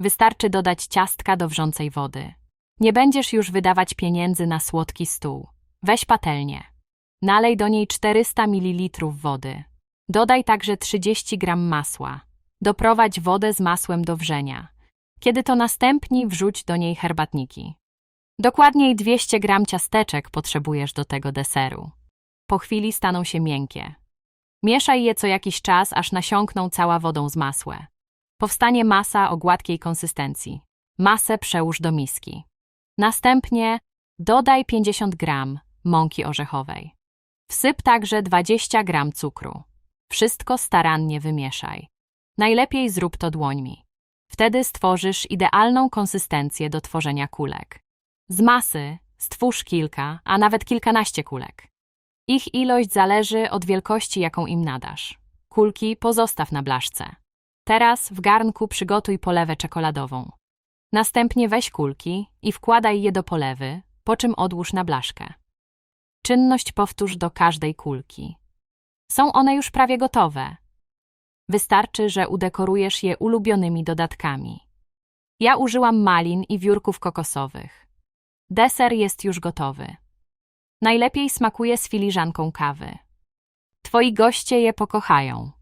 Wystarczy dodać ciastka do wrzącej wody. Nie będziesz już wydawać pieniędzy na słodki stół. Weź patelnię. Nalej do niej 400 ml wody. Dodaj także 30 g masła. Doprowadź wodę z masłem do wrzenia. Kiedy to następni, wrzuć do niej herbatniki. Dokładniej 200 gram ciasteczek potrzebujesz do tego deseru. Po chwili staną się miękkie. Mieszaj je co jakiś czas, aż nasiąkną cała wodą z masłem. Powstanie masa o gładkiej konsystencji. Masę przełóż do miski. Następnie dodaj 50 gram mąki orzechowej. Wsyp także 20 gram cukru. Wszystko starannie wymieszaj. Najlepiej zrób to dłońmi. Wtedy stworzysz idealną konsystencję do tworzenia kulek. Z masy stwórz kilka, a nawet kilkanaście kulek. Ich ilość zależy od wielkości, jaką im nadasz. Kulki pozostaw na blaszce. Teraz w garnku przygotuj polewę czekoladową. Następnie weź kulki i wkładaj je do polewy, po czym odłóż na blaszkę. Czynność powtórz do każdej kulki. Są one już prawie gotowe. Wystarczy, że udekorujesz je ulubionymi dodatkami. Ja użyłam malin i wiórków kokosowych. Deser jest już gotowy. Najlepiej smakuje z filiżanką kawy. Twoi goście je pokochają.